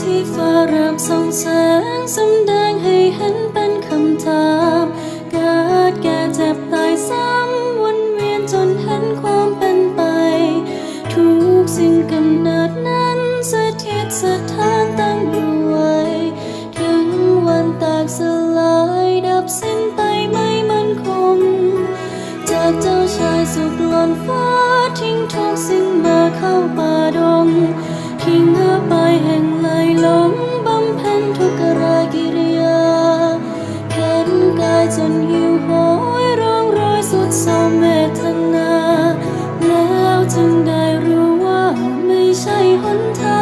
ที่ฟ้าเริ่มส่องแสงสำแดงให้เห็นเป็นคำถามเกิดแก่เจ็บตายซ้ำวนเวียนจนเห็นความเป็นไป ทุกสิ่งกำเนิดนั้นสถิตสถานตั้งอยู่ไว้ถึงวันแตกสลายดับสิ้นไปไม่มั่นคง จากเจ้าชายสุขหล่นฟ้าทิ้งทุกสิ่ง จนหิวโหยร้องรอยสุดเศร้าเมตนา แล้วจึงได้รู้ว่าไม่ใช่หนทาง